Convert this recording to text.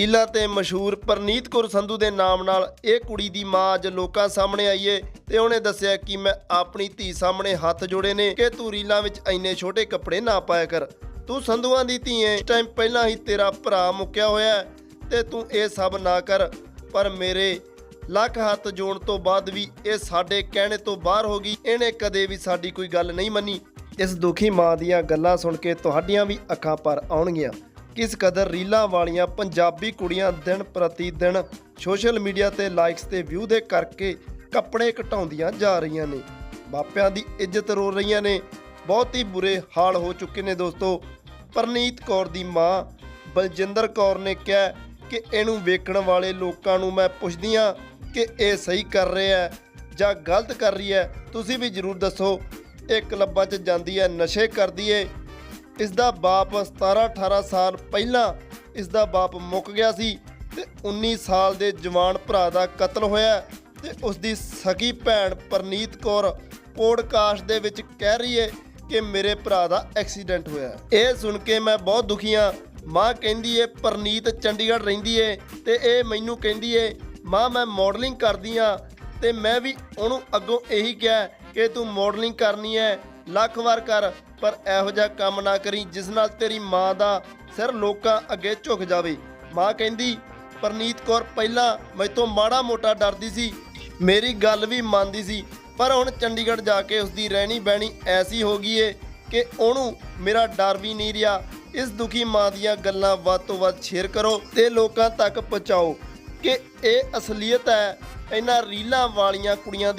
ਲੀਲਾ ਤੇ ਮਸ਼ਹੂਰ ਪਰਨੀਤ ਕੌਰ ਸੰਧੂ ਦੇ ਨਾਮ ਨਾਲ ਇਹ ਕੁੜੀ ਦੀ ਮਾਂ ਅੱਜ ਲੋਕਾਂ ਸਾਹਮਣੇ ਆਈ ਏ ਤੇ ਉਹਨੇ ਦੱਸਿਆ ਕਿ ਮੈਂ ਆਪਣੀ ਧੀ ਸਾਹਮਣੇ ਹੱਥ ਜੋੜੇ ਨੇ ਕਿ ਤੂੰ ਰੀਲਾਂ ਵਿੱਚ ਇੰਨੇ ਛੋਟੇ ਕੱਪੜੇ ਨਾ ਪਾਇਆ ਕਰ। ਤੂੰ ਸੰਧੂਆਂ ਦੀ ਧੀ ਏ, ਇਸ ਟਾਈਮ ਪਹਿਲਾਂ ਹੀ ਤੇਰਾ ਭਰਾ ਮੁੱਕਿਆ ਹੋਇਆ ਤੇ ਤੂੰ ਇਹ ਸਭ ਨਾ ਕਰ। ਪਰ ਮੇਰੇ ਲੱਖ ਹੱਥ ਜੋੜਨ ਤੋਂ ਬਾਅਦ ਵੀ ਇਹ ਸਾਡੇ ਕਹਿਣੇ ਤੋਂ ਬਾਹਰ ਹੋ ਗਈ। ਇਹਨੇ ਕਦੇ ਵੀ ਸਾਡੀ ਕੋਈ ਗੱਲ ਨਹੀਂ ਮੰਨੀ। ਇਸ ਦੁਖੀ ਮਾਂ ਦੀਆਂ ਗੱਲਾਂ ਸੁਣ ਕੇ ਤੁਹਾਡੀਆਂ ਵੀ ਅੱਖਾਂ ਪਰ ਆਉਣਗੀਆਂ। ਕਿਸ ਕਦਰ ਰੀਲਾਂ ਵਾਲੀਆਂ ਪੰਜਾਬੀ ਕੁੜੀਆਂ ਦਿਨ ਪ੍ਰਤੀ ਦਿਨ ਸੋਸ਼ਲ ਮੀਡੀਆ ਤੇ ਲਾਈਕਸ ਤੇ ਵਿਊ ਦੇ ਕਰਕੇ ਕੱਪੜੇ ਘਟਾਉਂਦੀਆਂ ਜਾ ਰਹੀਆਂ ਨੇ। ਮਾਪਿਆਂ ਦੀ ਇੱਜ਼ਤ ਰੋ ਰਹੀਆਂ ਨੇ। ਬਹੁਤ ਹੀ ਬੁਰੇ ਹਾਲ ਹੋ ਚੁੱਕੇ ਨੇ ਦੋਸਤੋ। ਪਰਨੀਤ ਕੌਰ ਦੀ ਮਾਂ ਬਲਜਿੰਦਰ ਕੌਰ ਨੇ ਕਿਹਾ ਕਿ ਇਹਨੂੰ ਵੇਖਣ ਵਾਲੇ ਲੋਕਾਂ ਨੂੰ ਮੈਂ ਪੁੱਛਦੀ ਹਾਂ ਕਿ ਇਹ ਸਹੀ ਕਰ ਰਿਹਾ ਹੈ ਜਾਂ ਗਲਤ ਕਰ ਰਹੀ ਹੈ। ਤੁਸੀਂ ਵੀ ਜਰੂਰ ਦੱਸੋ। ਇਹ ਕਲੱਬਾਂ 'ਚ ਜਾਂਦੀ ਹੈ, ਨਸ਼ੇ ਕਰਦੀ ਏ। ਇਸ ਦਾ ਬਾਪ 17 18 ਸਾਲ ਪਹਿਲਾਂ ਇਸ ਦਾ ਬਾਪ ਮੁੱਕ ਗਿਆ ਸੀ ਤੇ 19 ਸਾਲ ਦੇ ਜਵਾਨ ਭਰਾ ਦਾ ਕਤਲ ਹੋਇਆ ਤੇ ਉਸ ਦੀ ਸਗੀ ਭੈਣ ਪਰਨੀਤ ਕੌਰ ਪੋਡਕਾਸਟ ਦੇ ਵਿੱਚ ਕਹਿ ਰਹੀ ਏ ਕਿ ਮੇਰੇ ਭਰਾ ਦਾ ਐਕਸੀਡੈਂਟ ਹੋਇਆ ਇਹ ਸੁਣ ਕੇ ਮੈਂ ਬਹੁਤ ਦੁਖੀ ਹਾਂ। ਮਾਂ ਕਹਿੰਦੀ ਏ, ਪਰਨੀਤ ਚੰਡੀਗੜ੍ਹ ਰਹਿੰਦੀ ਏ ਤੇ ਇਹ ਮੈਨੂੰ ਕਹਿੰਦੀ ਏ, ਮਾਂ, ਮੈਂ ਮਾਡਲਿੰਗ ਕਰਦੀ ਆ ਤੇ ਮੈਂ ਵੀ ਉਹਨੂੰ ਅੱਗੋਂ ਇਹੀ ਕਿਹਾ ਕਿ ਤੂੰ ਮਾਡਲਿੰਗ ਕਰਨੀ ਹੈ ਲੱਖ ਵਾਰ ਕਰ, ਪਰ ਇਹੋ ਜਿਹਾ ਕੰਮ ਨਾ ਕਰੀ ਜਿਸ ਨਾਲ ਤੇਰੀ ਮਾਂ ਦਾ ਸਿਰ ਲੋਕਾਂ ਅੱਗੇ ਝੁਕ ਜਾਵੇ। ਮਾਂ ਕਹਿੰਦੀ, ਪਰਨੀਤ ਕੌਰ, ਪਹਿਲਾਂ ਮੈਥੋਂ ਮਾੜਾ ਮੋਟਾ ਡਰਦੀ ਸੀ, ਮੇਰੀ ਗੱਲ ਵੀ ਮੰਨਦੀ ਸੀ, ਪਰ ਹੁਣ ਚੰਡੀਗੜ੍ਹ ਜਾ ਕੇ ਉਸ ਦੀ ਰਹਿਣੀ ਬਹਿਣੀ ਐਸੀ ਹੋ ਗਈ ਏ ਕਿ ਉਹਨੂੰ ਮੇਰਾ ਡਰ ਵੀ ਨਹੀਂ ਰਿਹਾ। ਇਸ ਦੁਖੀ ਮਾਂ ਦੀਆਂ ਗੱਲਾਂ ਵੱਧ ਤੋਂ ਵੱਧ ਸ਼ੇਅਰ ਕਰੋ ਤੇ ਲੋਕਾਂ ਤੱਕ ਪਹੁੰਚਾਓ ਕਿ ਇਹ ਅਸਲੀਅਤ ਹੈ। ਇਹਨਾਂ ਰੀਲਾਂ ਵਾਲੀਆਂ ਕੁੜੀਆਂ